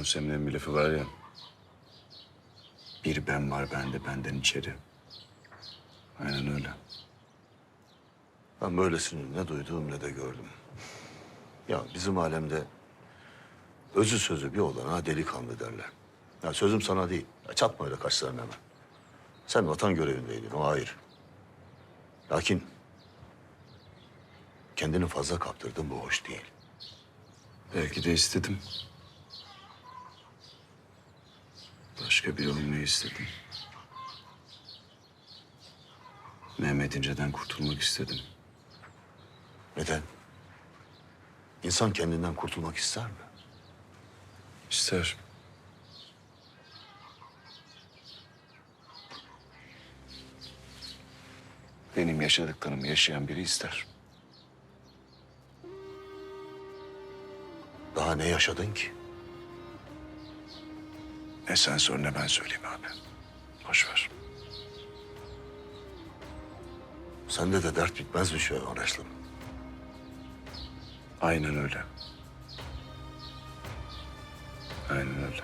Yunus Emre'nin bir lafı var ya. Bir ben var bende benden içeri. Aynen öyle. Ben böylesini ne duydum ne de gördüm. Ya bizim alemde özü sözü bir olana delikanlı derler. Ya sözüm sana değil. Ya çatma öyle kaşlarına hemen. Sen vatan görevindeydin, o hayır. Lakin kendini fazla kaptırdın, bu hoş değil. Belki de istedim. Başka biri olmayı istedim. Mehmet İnce'den kurtulmak istedim. Neden? İnsan kendinden kurtulmak ister mi? İster. Benim yaşadıklarımı yaşayan biri ister. Daha ne yaşadın ki? Ne sen sor ne ben söyleyeyim abi. Boş ver. Sende de dert bitmez bir şey anlaşılır. Aynen öyle. Aynen öyle.